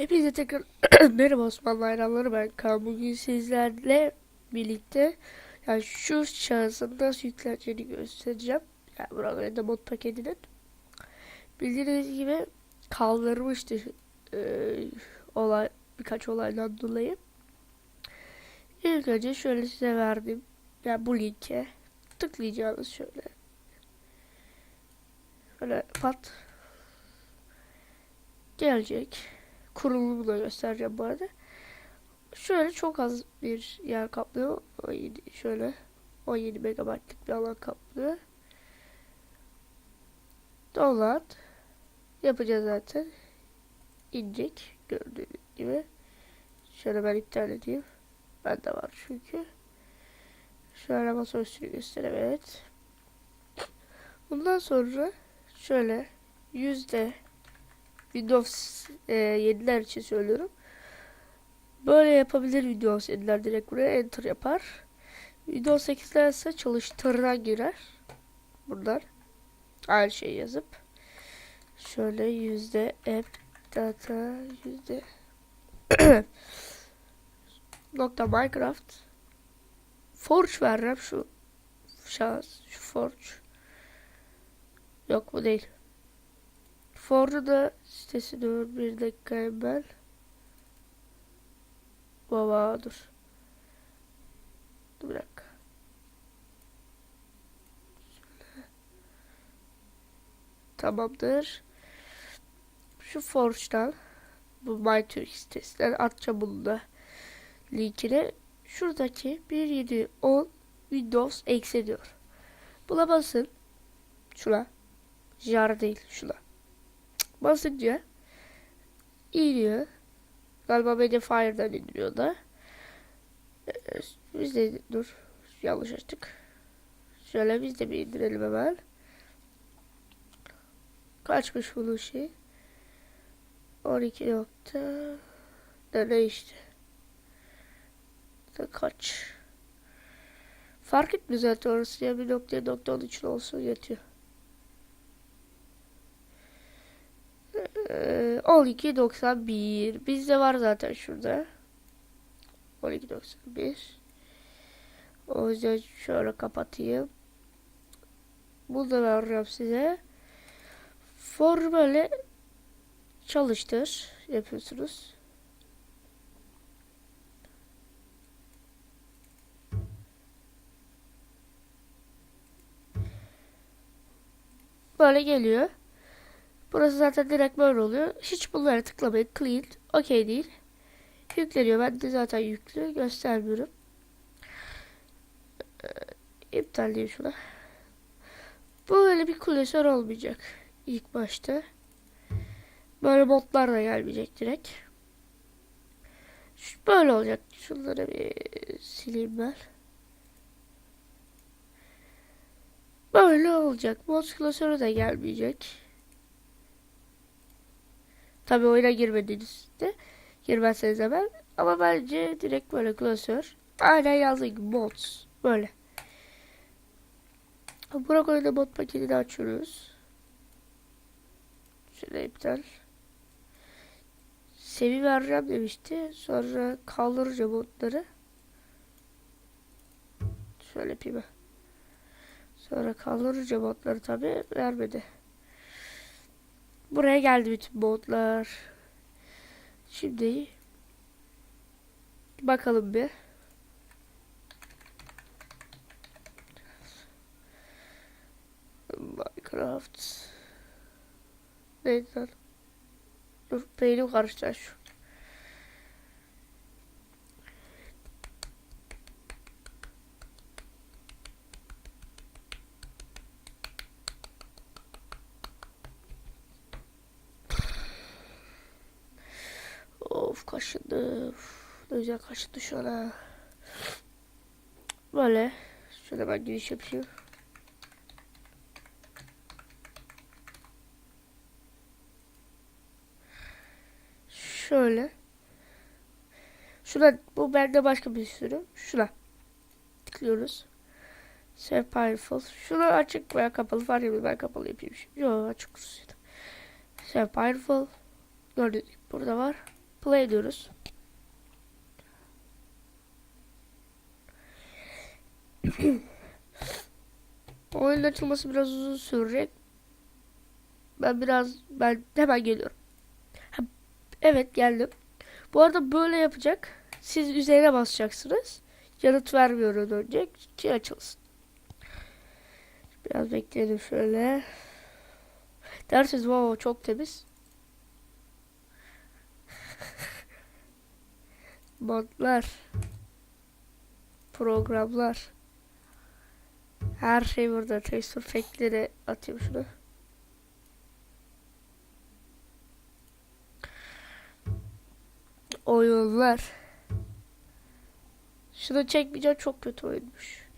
Hepinize tekrar merhaba Osmanlı hayranları ben Kaan. Bugün sizlerle birlikte yani şu şahsın nasıl yükleneceğini göstereceğim. Yani buralara da mod paketinin. Bildiğiniz gibi kaldırmıştı e, olay birkaç olaydan dolayı. İlk önce şöyle size verdim. Yani bu linke tıklayacağınız şöyle. Böyle pat gelecek kurulumu da göstereceğim bu arada. Şöyle çok az bir yer kaplıyor. 17, şöyle 17 megabaytlık bir alan kaplıyor. Download yapacağız zaten. İnecek gördüğünüz gibi. Şöyle ben iptal edeyim. Bende var çünkü. Şöyle masa üstünü göstereyim evet. Bundan sonra şöyle yüzde Windows e, 7'ler için söylüyorum. Böyle yapabilir Windows 7'ler direkt buraya enter yapar. Windows 8'ler ise çalıştırıran girer. Buradan aynı şeyi yazıp şöyle yüzde app data yüzde nokta Minecraft Forge vereceğim şu şahıs şu Forge yok bu değil. Ford'u da sitesi dur bir dakika hemen. Baba dur. Dur bir dakika. Tamamdır. Şu Forge'dan bu MyTurk sitesinden atacağım bunu da linkini. Şuradaki 1.7.10 Windows eksi diyor. Buna basın. Şuna. Jar değil şuna. Basınca iniyor. Galiba Mediafire'dan indiriyor da. Ee, Biz de dur. Yanlış açtık. Şöyle biz de bir indirelim hemen. Kaçmış bunun şey? 12 nokta ne ne işte. Da kaç? Fark etmiyor zaten orası ya bir noktaya nokta onun için olsun yetiyor. 12.91 bizde var zaten şurada. 12.91 o yüzden şöyle kapatayım. Da vereceğim size. For böyle çalıştır. Yapıyorsunuz. Böyle geliyor Burası zaten direkt böyle oluyor. Hiç bunlara tıklamayın. Clean. OK değil. Yükleniyor. Ben de zaten yüklü. Göstermiyorum. Ee, iptal diyeyim şuna. Böyle bir klasör olmayacak. ilk başta. Böyle modlar da gelmeyecek direkt. Böyle olacak. Şunları bir sileyim ben. Böyle olacak. Mod klasörü de gelmeyecek. Tabi oyuna girmediğinizde girmezseniz hemen. Ama bence direkt böyle klasör. Aynen yazdığı mods. Böyle. Burak oyunda mod paketini açıyoruz. Şöyle iptal. Sevi vereceğim demişti. Sonra kaldıracağım modları. Şöyle yapayım. Sonra kaldıracağım modları tabi vermedi. Buraya geldi bütün botlar. Şimdi bakalım bir. Minecraft. Neydi lan? Dur beynim karıştı şu. Kaşındı. Ne güzel kaşındı şu an Böyle. Şöyle ben giriş yapayım. Şöyle. Şuna bu bende başka bir sürü. Şuna. Tıklıyoruz. Save Powerful. Şunu açık veya kapalı fark etmiyor. Ben kapalı yapayım. Yok açık kursuydu. Save Powerful. Gördük. Burada var. Play diyoruz. Oyunun açılması biraz uzun sürecek. Ben biraz ben hemen geliyorum. Evet geldim. Bu arada böyle yapacak. Siz üzerine basacaksınız. Yanıt vermiyor önce ki açılsın. Biraz bekleyelim şöyle. Dersiniz wow çok temiz. Modlar. Programlar. Her şey burada. Texture pack'leri atayım şunu. Oyunlar. Şunu çekmeyeceğim çok kötü oyunmuş.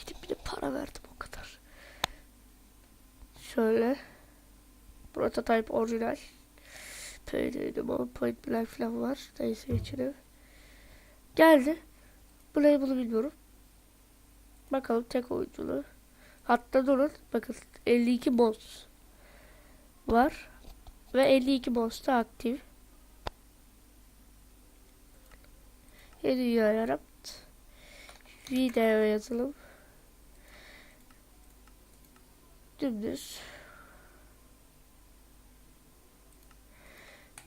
Gidip bir de para verdim o kadar. Şöyle. Prototype orijinal. Payday Point Blank falan var. Neyse geçelim. Geldi. Bu label'ı bilmiyorum. Bakalım tek oyunculu. Hatta durun. Bakın 52 boss var. Ve 52 boss da aktif. Yeni dünya yarattı. Video yazalım. Dümdüz.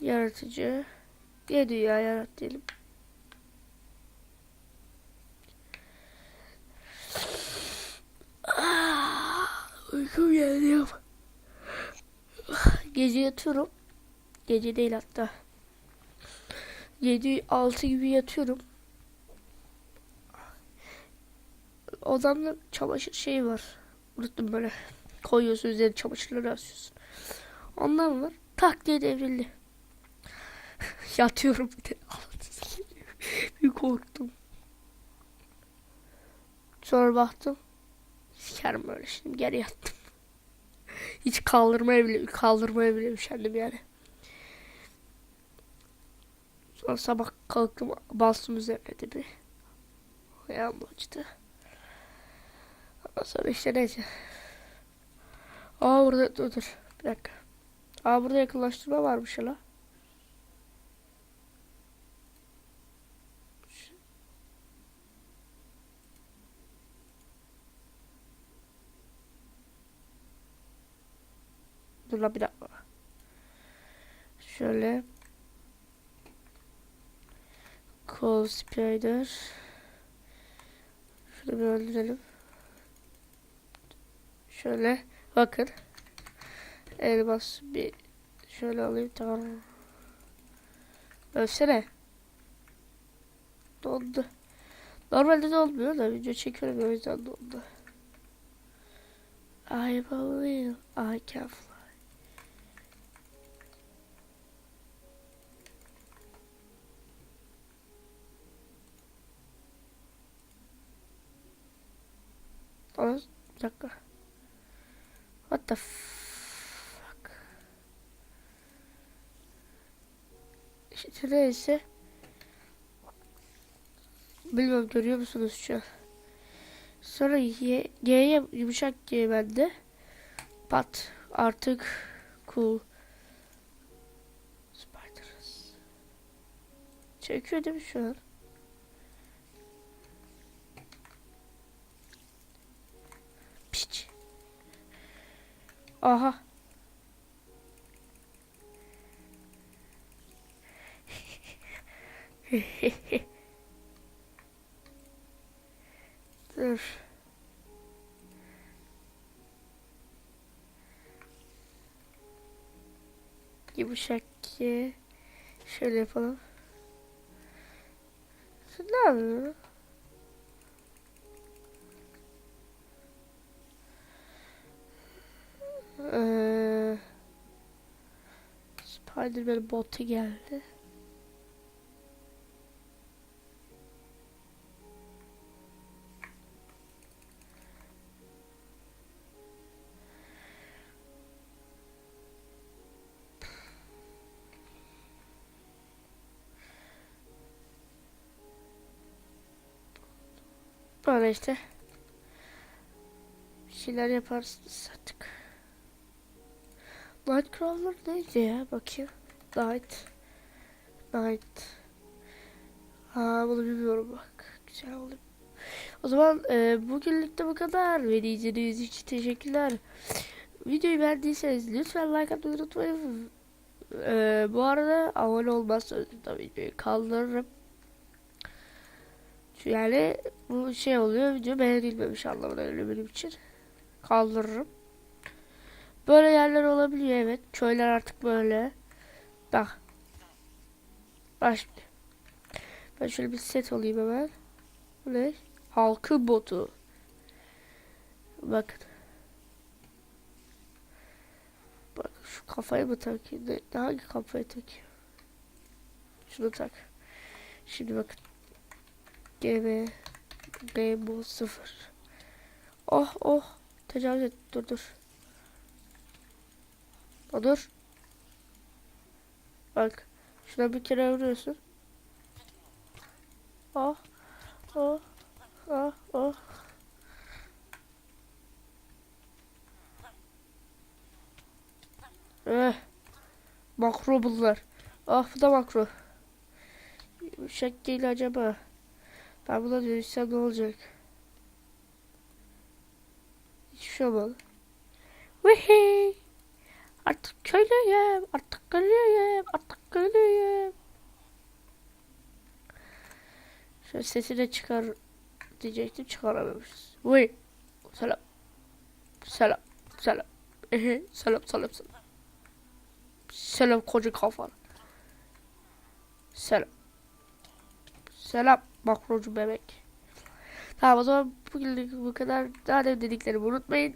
Yaratıcı. Yeni dünya yarat diyelim. Ah, Uykum geldi. Gece yatıyorum. Gece değil hatta. 7-6 gibi yatıyorum. Odamda çamaşır şeyi var. Unuttum böyle. Koyuyorsun üzerine çamaşırları asıyorsun. Ondan var. Tak diye devrildi. Yatıyorum bir de. bir korktum. Sonra baktım. Sikerim böyle şimdi geri yattım. Hiç kaldırmaya bile kaldırmaya bile üşendim yani. Sonra sabah kalktım bastım üzerine de bir. Ayağım acıdı. Sonra işte neyse. Aa burada dur dur. Bir dakika. Aa burada yakınlaştırma varmış hala. Dur lan bir dakika. Şöyle. Cold Spider. Şunu bir öldürelim. Şöyle bakın. Elmas bir şöyle alayım tamam. Ölsene. Dondu. Normalde de olmuyor da video çekiyorum o yüzden dondu. I believe I can fly. Aa, bir dakika. What the fuck? İşte neyse. Bilmiyorum görüyor musunuz şu an? Sonra G'ye yumuşak G bende. Pat artık cool. Spiders. Çekiyor değil mi şu an? Aha. Dur. Yumuşak ki. Şöyle yapalım. Ne yapıyorsun? Spider-Man botu geldi. Böyle işte. Bir şeyler yaparsınız artık. Nightcrawler neydi ya bakayım. Night. Night. Ha bunu bilmiyorum bak. Güzel oldu. O zaman e, bugünlük de bu kadar. Beni izlediğiniz için teşekkürler. Videoyu beğendiyseniz lütfen like atmayı unutmayın. E, bu arada abone olmazsanız da videoyu kaldırırım. Yani bu şey oluyor video beğenilmemiş anlamına geliyor benim için. Kaldırırım. Böyle yerler olabiliyor evet. Köyler artık böyle. Bak. Bak şimdi. Ben şöyle bir set alayım hemen. Bu ne? Halkı botu. Bakın. Bak şu kafayı mı takayım? Ne, hangi kafayı takayım? Şunu tak. Şimdi bakın. GB Rainbow 0. Oh oh. Tecavüz et. Dur dur. O dur. Bak. Şuna bir kere vuruyorsun. Oh. Oh. Oh. Oh. Eh. Makro bunlar. Ah bu da makro. Yumuşak değil acaba. Ben buna dönüşsem ne olacak? Hiçbir şey olmadı. Vihii. Artık köylüyüm. Artık köylüyüm. Artık köylüyüm. Şöyle sesi de çıkar diyecektim çıkaramamışız. Vay. Selam. Selam. Selam. Ehe. Selam selam selam. Selam koca kafalı. Selam. Selam makrocu bebek. Tamam o zaman bugünlük bu kadar. Daha da dediklerimi unutmayın.